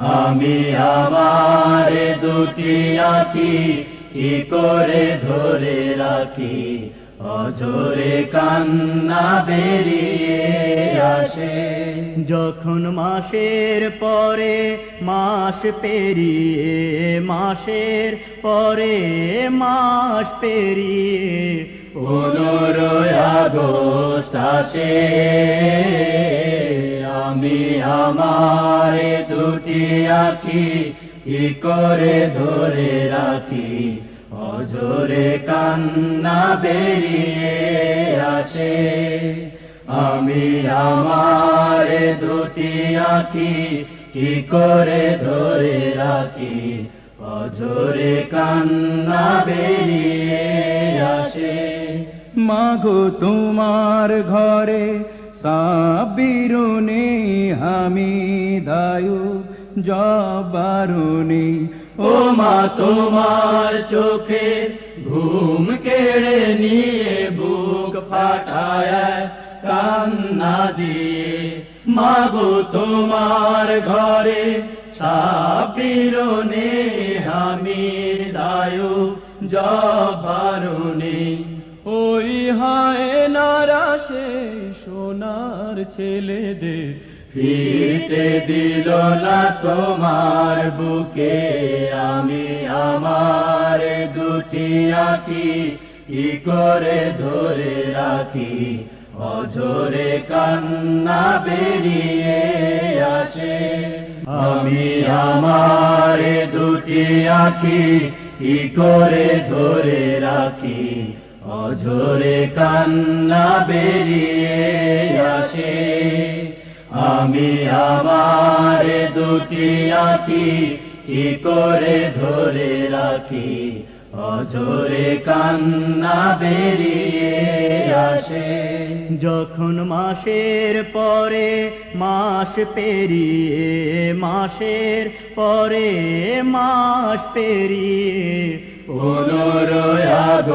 আমি আমার দুটি আঁখি কি করে ধরে রাখি? অজরে কান্না বেরিয়ে আসে। যখন মাসের পরে, মাস পেরিয়ে, মাসের পরে, মাস পেরিয়ে, পনেরোই আগস্ট আসে। দুটি আঁখি কি করে ধরে রাখি? অজরে কান্না বেরিয়ে আসে। আমি আমার দুটি আঁখি কি করে ধরে রাখি? অজরে কান্না বেরিয়ে আসে। মাগো তোমার ঘরে সাবিরুনি আমি দায়ু জবারুনি। ও মা, তোমার চোখে ঘুম কেড়ে নিয়ে বুক ফাটায়, কান্না দিয়ে। মাগো, তোমার ঘরে সাবিরনে হামির দায়ু জবারুনি। ওই হায় নারা নারাশে সোনার ছেলেদের ফিরতে দিল না তোমার বুকে, আমি আমার দুটি আঁখি কি করে ধরে রাখি? অজরে কান্না বেরিয়ে আসে। আমি আমার দুটি আঁখি কি করে ধরে রাখি? অজরে কান্না বেরিয়ে আমি আমার দুটি আঁখি, কি করে ধরে রাখি? অজরে কান্না বেরিয়ে আসে। যখন মাসের পরে, মাস পেরিয়ে, মাসের পরে মাস পেরিয়ে আগস্ট